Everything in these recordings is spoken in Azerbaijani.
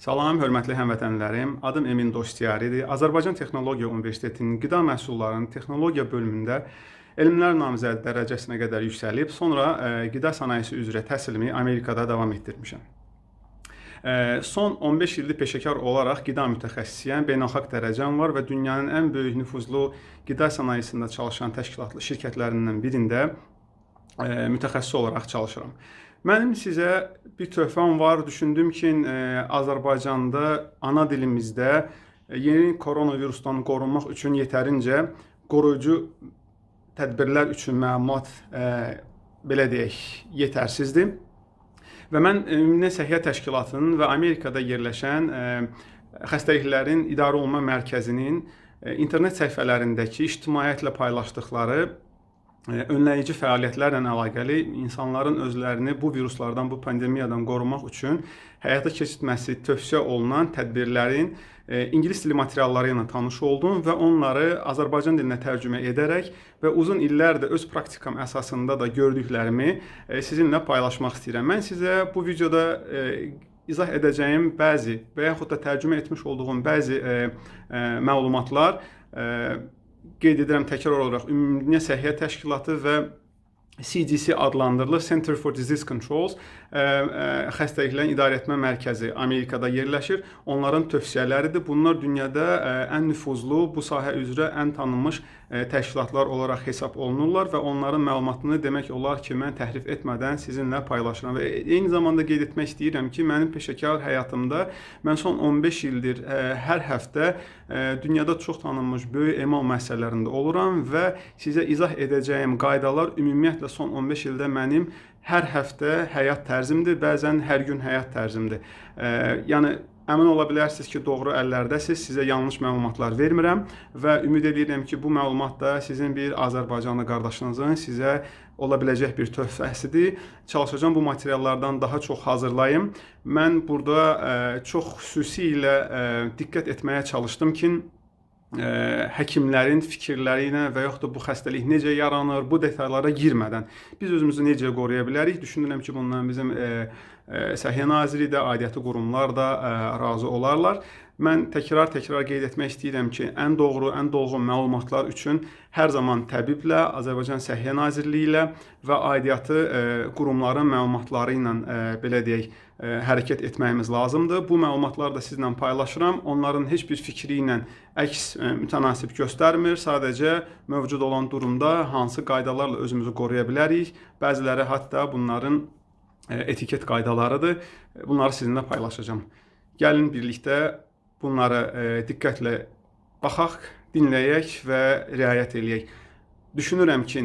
Salam, hörmətli həmvətənlərim. Adım Emin Dostiyaridir. Azərbaycan Texnologiya Universitetinin qida məhsullarının texnologiya bölümündə elmlər namizədi dərəcəsinə qədər yüksəlib, sonra ə, qida sənayesi üzrə təhsilimi Amerikada davam etdirmişəm. Ə, Son 15 ildir peşəkar olaraq qida mütəxəssisiyəm. Beynəlxalq dərəcəm var və dünyanın ən böyük nüfuzlu qida sənayesində çalışan təşkilatlı şirkətlərindən birində ə, mütəxəssis olaraq çalışıram. Mənim sizə bir töhfəm var. Düşündüm ki, ə, Azərbaycanda ana dilimizdə ə, yeni koronavirusdan qorunmaq üçün yetərincə qoruyucu tədbirlər üçün məlumat ə, belə deyək, yetərsizdir. Və mən e, Ümumdünya Səhiyyə Təşkilatının və Amerikada yerləşən xəstəliklərin idarə olunma mərkəzinin internet səhifələrindəki ictimaiyyətlə paylaşdıqları önləyici fəaliyyətlərlə əlaqəli insanların özlərini bu viruslardan, bu pandemiyadan qorumaq üçün həyata keçirməsi tövsiyə olunan tədbirlərin ə, ingilis dili materialları ilə tanış oldum və onları Azərbaycan dilinə tərcümə edərək və uzun illərdir öz praktikam əsasında da gördüklərimi ə, sizinlə paylaşmaq istəyirəm. Mən sizə bu videoda ə, izah edəcəyim bəzi və yaxud da tərcümə etmiş olduğum bəzi məlumatlar qeyd edirəm təkrar olaraq Ümumdünya Səhiyyə Təşkilatı və CDC adlandırılır Center for Disease Controls xəstəliklərin idarə etmə mərkəzi Amerikada yerləşir. Onların tövsiyələridir. Bunlar dünyada ən nüfuzlu, bu sahə üzrə ən tanınmış təşkilatlar olaraq hesab olunurlar və onların məlumatını demək olar ki, mən təhrif etmədən sizinlə paylaşıram və eyni zamanda qeyd etmək istəyirəm ki, mənim peşəkar həyatımda mən son 15 ildir hər həftə dünyada çox tanınmış böyük emal müəssisələrində oluram və sizə izah edəcəyim qaydalar ümumiyyətlə son 15 ildə mənim hər həftə həyat tərzimdir, bəzən hər gün həyat tərzimdir. E, yəni əmin ola bilərsiniz ki, doğru əllərdəsiz. Sizə yanlış məlumatlar vermirəm və ümid edirəm ki, bu məlumat da sizin bir Azərbaycanlı qardaşınızın sizə ola biləcək bir töhfəsidir. Çalışacağam bu materiallardan daha çox hazırlayım. Mən burada ə, çox xüsusilə ə, diqqət etməyə çalışdım ki, ə, həkimlərin fikirləri ilə və yaxud da bu xəstəlik necə yaranır, bu detallara girmədən biz özümüzü necə qoruya bilərik? Düşünürəm ki, bundan bizim ə, ə, Səhiyyə Naziri də, aidiyyəti qurumlar da ə, razı olarlar. Mən təkrar-təkrar qeyd etmək istəyirəm ki, ən doğru, ən dolğun məlumatlar üçün hər zaman təbiblə, Azərbaycan Səhiyyə Nazirliyi ilə və aidiyyatı ə, qurumların məlumatları ilə ə, belə deyək, ə, hərəkət etməyimiz lazımdır. Bu məlumatları da sizlə paylaşıram. Onların heç bir fikri ilə əks ə, mütənasib göstərmir. Sadəcə mövcud olan durumda hansı qaydalarla özümüzü qoruya bilərik. Bəziləri hətta bunların ə, etiket qaydalarıdır. Bunları sizinlə paylaşacağam. Gəlin birlikdə bunlara ə, diqqətlə baxaq, dinləyək və riayət eləyək. Düşünürəm ki,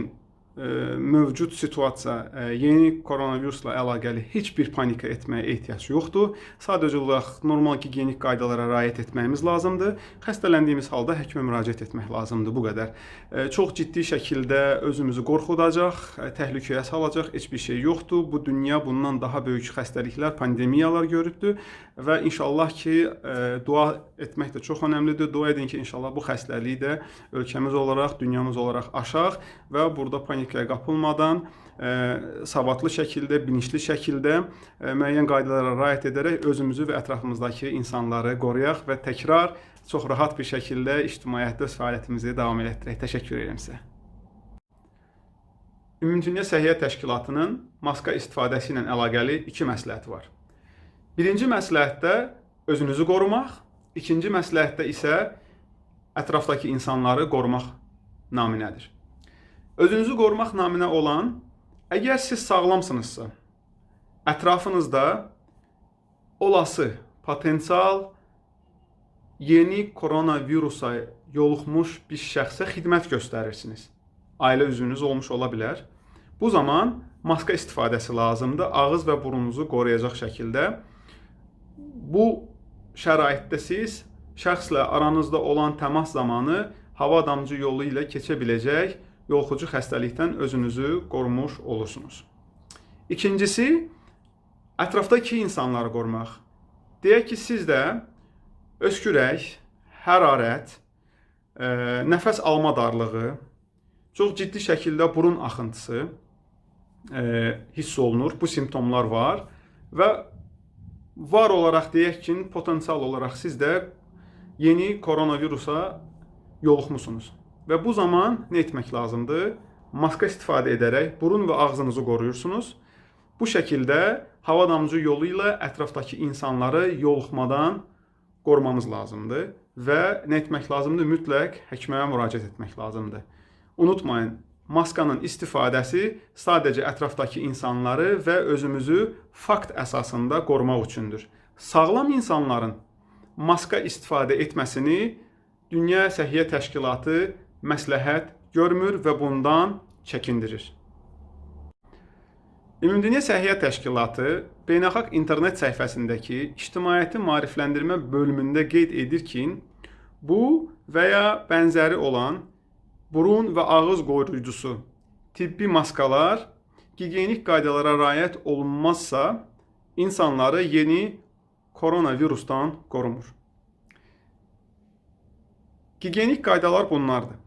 mövcud situasiya, yeni koronavirusla əlaqəli heç bir panika etməyə ehtiyac yoxdur. Sadəcə olaraq normal gigiyenik qaydalara riayət etməyimiz lazımdır. Xəstələndiyimiz halda həkimə müraciət etmək lazımdır. Bu qədər. Çox ciddi şəkildə özümüzü qorxudacaq, təhlükəyə salacaq heç bir şey yoxdur. Bu dünya bundan daha böyük xəstəliklər, pandemiyalar görübdür və inşallah ki, dua etmək də çox əhəmilidir. Dua edin ki, inşallah bu xəstəliyi də ölkəmiz olaraq, dünyamız olaraq aşaq və burada panikaya qapılmadan ə, savadlı şəkildə, bilinçli şəkildə ə, müəyyən qaydalara riayət edərək özümüzü və ətrafımızdakı insanları qoruyaq və təkrar çox rahat bir şəkildə ictimaiyyətdə öz fəaliyyətimizi davam etdirək. Təşəkkür edirəm sizə. Ümumdünya Səhiyyə Təşkilatının maska istifadəsi ilə əlaqəli iki məsləhəti var. Birinci məsləhətdə özünüzü qorumaq, ikinci məsləhətdə isə ətrafdakı insanları qorumaq naminədir. Özünüzü qorumaq naminə olan, əgər siz sağlamsınızsa, ətrafınızda olası potensial yeni koronavirusa yoluxmuş bir şəxsə xidmət göstərirsiniz. Ailə üzvünüz olmuş ola bilər. Bu zaman maska istifadəsi lazımdır. Ağız və burnunuzu qoruyacaq şəkildə. Bu şəraitdə siz şəxslə aranızda olan təmas zamanı hava damcı yolu ilə keçə biləcək yoluxucu xəstəlikdən özünüzü qorumuş olursunuz. İkincisi, ətrafdakı insanları qorumaq. Deyək ki, siz də öskürək, hərarət, ə, nəfəs alma darlığı, çox ciddi şəkildə burun axıntısı ə, hiss olunur. Bu simptomlar var və var olaraq deyək ki, potensial olaraq siz də yeni koronavirusa yoluxmusunuz. Və bu zaman nə etmək lazımdır? Maska istifadə edərək burun və ağzınızı qoruyursunuz. Bu şəkildə hava damcı yolu ilə ətrafdakı insanları yoluxmadan qorumamız lazımdır və nə etmək lazımdır? Mütləq həkimə müraciət etmək lazımdır. Unutmayın, maskanın istifadəsi sadəcə ətrafdakı insanları və özümüzü fakt əsasında qorumaq üçündür. Sağlam insanların maska istifadə etməsini Dünya Səhiyyə Təşkilatı məsləhət görmür və bundan çəkindirir. Ümumdünya Səhiyyə Təşkilatı beynəlxalq internet səhifəsindəki ictimaiyyəti maarifləndirmə bölümündə qeyd edir ki, bu və ya bənzəri olan burun və ağız qoruyucusu tibbi maskalar gigiyenik qaydalara riayət olunmazsa insanları yeni koronavirusdan qorumur. Gigiyenik qaydalar bunlardır.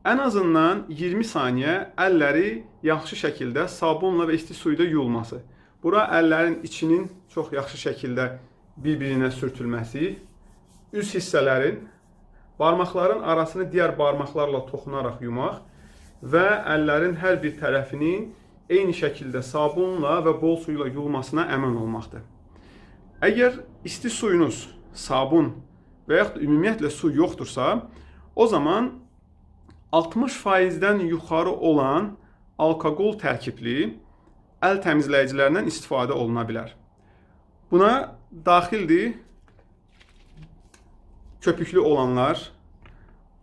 Ən azından 20 saniyə əlləri yaxşı şəkildə sabunla və isti su ilə yuyulması. Bura əllərin içinin çox yaxşı şəkildə bir-birinə sürtülməsi, üz hissələrin barmaqların arasını digər barmaqlarla toxunaraq yumaq və əllərin hər bir tərəfinin eyni şəkildə sabunla və bol su ilə yuyulmasına əmin olmaqdır. Əgər isti suyunuz, sabun və yaxud ümumiyyətlə su yoxdursa, o zaman 60%-dən yuxarı olan alkoqol tərkibli əl təmizləyicilərindən istifadə oluna bilər. Buna daxildir köpüklü olanlar,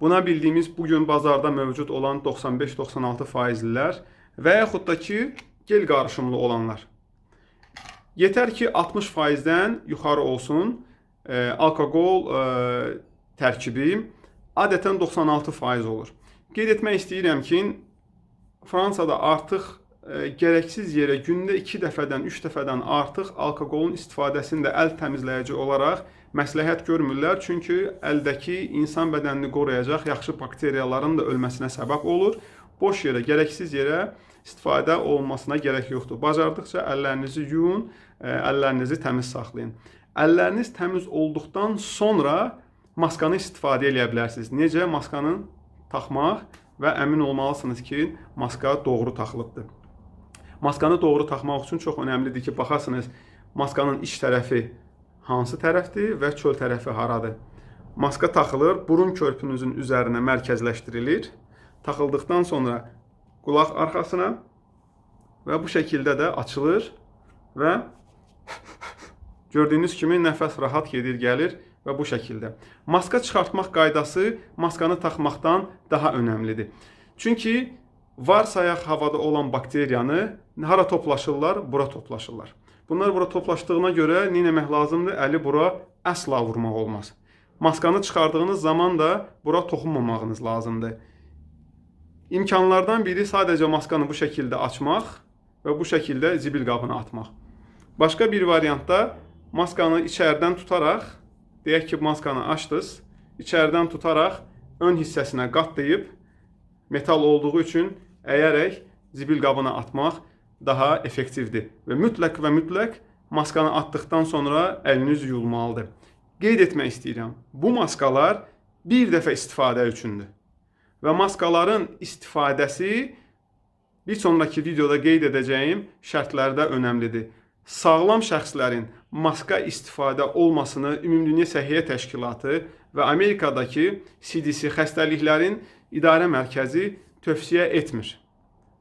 buna bildiyimiz bu gün bazarda mövcud olan 95-96 faizlilər və yaxud da ki, gel qarışımlı olanlar. Yetər ki 60 faizdən yuxarı olsun e, alkoqol e, tərkibi adətən 96 faiz olur. Qeyd etmək istəyirəm ki, Fransada artıq e, gərəksiz yerə gündə 2 dəfədən, 3 dəfədən artıq alkoqolun istifadəsini də əl təmizləyici olaraq məsləhət görmürlər, çünki əldəki insan bədənini qoruyacaq yaxşı bakteriyaların da ölməsinə səbəb olur. Boş yerə, gərəksiz yerə istifadə olunmasına gərək yoxdur. Bacardıqca əllərinizi yuyun, e, əllərinizi təmiz saxlayın. Əlləriniz təmiz olduqdan sonra maskanı istifadə edə bilərsiniz. Necə? Maskanı taxmaq və əmin olmalısınız ki, maska doğru taxılıbdır. Maskanı doğru taxmaq üçün çox önəmlidir ki, baxasınız maskanın iç tərəfi hansı tərəfdir və çöl tərəfi haradır. Maska taxılır, burun körpünüzün üzərinə mərkəzləşdirilir. Taxıldıqdan sonra qulaq arxasına və bu şəkildə də açılır və gördüyünüz kimi nəfəs rahat gedir, gəlir və bu şəkildə. Maska çıxartmaq qaydası maskanı taxmaqdan daha önəmlidir. Çünki varsayaq havada olan bakteriyanı hara toplaşırlar? Bura toplaşırlar. Bunlar bura toplaşdığına görə nə etmək lazımdır? Əli bura əsla vurmaq olmaz. Maskanı çıxardığınız zaman da bura toxunmamağınız lazımdır. İmkanlardan biri sadəcə maskanı bu şəkildə açmaq və bu şəkildə zibil qabına atmaq. Başqa bir variantda maskanı içərdən tutaraq deyək ki, maskanı açdınız, içəridən tutaraq ön hissəsinə qatlayıb metal olduğu üçün əyərək zibil qabına atmaq daha effektivdir və mütləq və mütləq maskanı atdıqdan sonra əliniz yuyulmalıdır. Qeyd etmək istəyirəm. Bu maskalar bir dəfə istifadə üçündür. Və maskaların istifadəsi bir sonraki videoda qeyd edəcəyim şərtlərdə önəmlidir sağlam şəxslərin maska istifadə olmasını Ümumdünya Səhiyyə Təşkilatı və Amerikadakı CDC xəstəliklərin idarə mərkəzi tövsiyə etmir.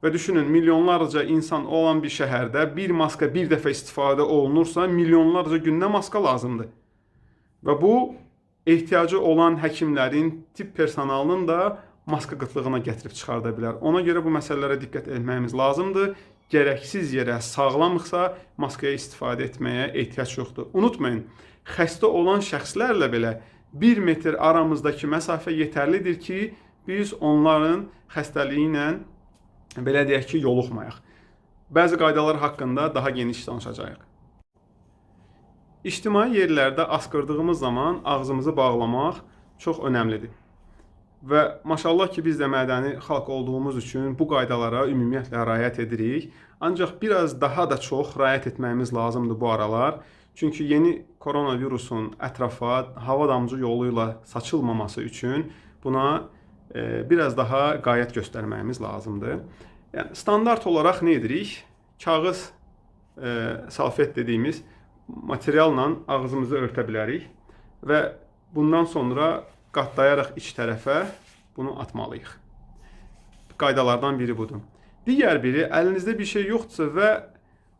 Və düşünün, milyonlarca insan olan bir şəhərdə bir maska bir dəfə istifadə olunursa, milyonlarca gündə maska lazımdır. Və bu ehtiyacı olan həkimlərin, tibb personalının da maska qıtlığına gətirib çıxarda bilər. Ona görə bu məsələlərə diqqət etməyimiz lazımdır gərəksiz yerə sağlamıqsa maskaya istifadə etməyə ehtiyac yoxdur. Unutmayın, xəstə olan şəxslərlə belə 1 metr aramızdakı məsafə yetərlidir ki, biz onların xəstəliyi ilə belə deyək ki, yoluxmayaq. Bəzi qaydalar haqqında daha geniş danışacağıq. İctimai yerlərdə askırdığımız zaman ağzımızı bağlamaq çox önəmlidir. Və maşallah ki, biz də mədəni xalq olduğumuz üçün bu qaydalara ümumiyyətlə riayət edirik. Ancaq biraz daha da çox riayət etməyimiz lazımdır bu aralar. Çünki yeni koronavirusun ətrafa hava damcı yolu ilə saçılmaması üçün buna e, biraz daha qayət göstərməyimiz lazımdır. Yəni standart olaraq nə edirik? Kağız e, salfet dediyimiz materialla ağzımızı örtə bilərik və bundan sonra qatlayaraq iç tərəfə bunu atmalıyıq. Qaydalardan biri budur. Digər biri əlinizdə bir şey yoxdursa və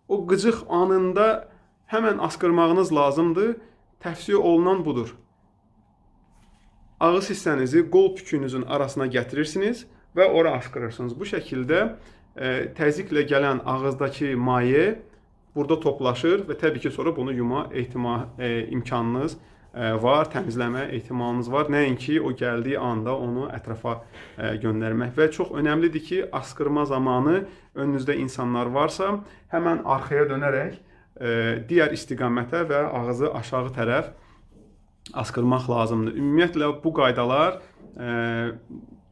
o qıcıq anında həmən askırmağınız lazımdır. Tövsiyə olunan budur. Ağız hissənizi qol pükünüzün arasına gətirirsiniz və ora askırırsınız. Bu şəkildə e, təzyiqlə gələn ağızdakı maye burada toplaşır və təbii ki, sonra bunu yuma ehtima e, imkanınız e, var, təmizləmə ehtimalınız var. Nəinki o gəldiyi anda onu ətrafa e, göndərmək və çox önəmlidir ki, askırma zamanı önünüzdə insanlar varsa, həmən arxaya dönərək e, digər istiqamətə və ağzı aşağı tərəf askırmaq lazımdır. Ümumiyyətlə bu qaydalar e,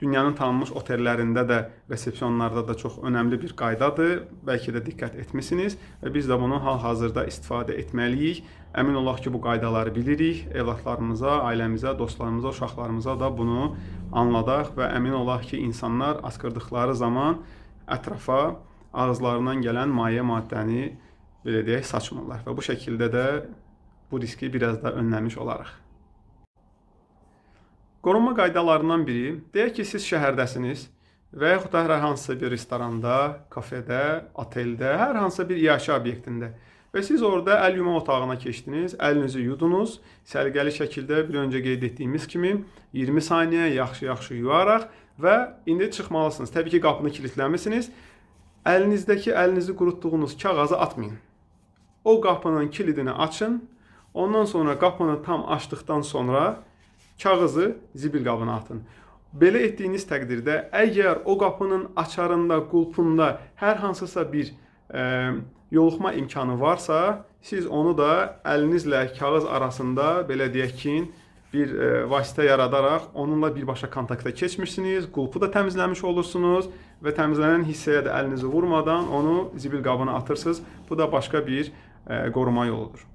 dünyanın tanınmış otellərində də, resepsiyonlarda da çox önəmli bir qaydadır. Bəlkə də diqqət etmisiniz və biz də bunu hal-hazırda istifadə etməliyik. Əmin olaq ki, bu qaydaları bilirik. Övladlarımıza, ailəmizə, dostlarımıza, uşaqlarımıza da bunu anladaq və əmin olaq ki, insanlar askırdıqları zaman ətrafa ağızlarından gələn maye maddəni belə deyək saçmırlar və bu şəkildə də bu riski biraz da önləmiş olarıq. Qorunma qaydalarından biri, deyək ki, siz şəhərdəsiniz və yaxud da hər hansısa bir restoranda, kafedə, oteldə, hər hansısa bir iaşə obyektində və siz orada əl yuma otağına keçdiniz, əlinizi yudunuz, səliqəli şəkildə bir öncə qeyd etdiyimiz kimi 20 saniyə yaxşı-yaxşı yuaraq və indi çıxmalısınız. Təbii ki, qapını kilitləmisiniz. Əlinizdəki əlinizi qurutduğunuz kağızı atmayın. O qapının kilidini açın. Ondan sonra qapını tam açdıqdan sonra kağızı zibil qabına atın. Belə etdiyiniz təqdirdə əgər o qapının açarında, qulpunda hər hansısa bir e, yoluxma imkanı varsa, siz onu da əlinizlə kağız arasında belə deyək ki, bir e, vasitə yaradaraq onunla birbaşa kontakta keçmirsiniz, qulpu da təmizləmiş olursunuz və təmizlənən hissəyə də əlinizi vurmadan onu zibil qabına atırsınız. Bu da başqa bir e, qoruma yoludur.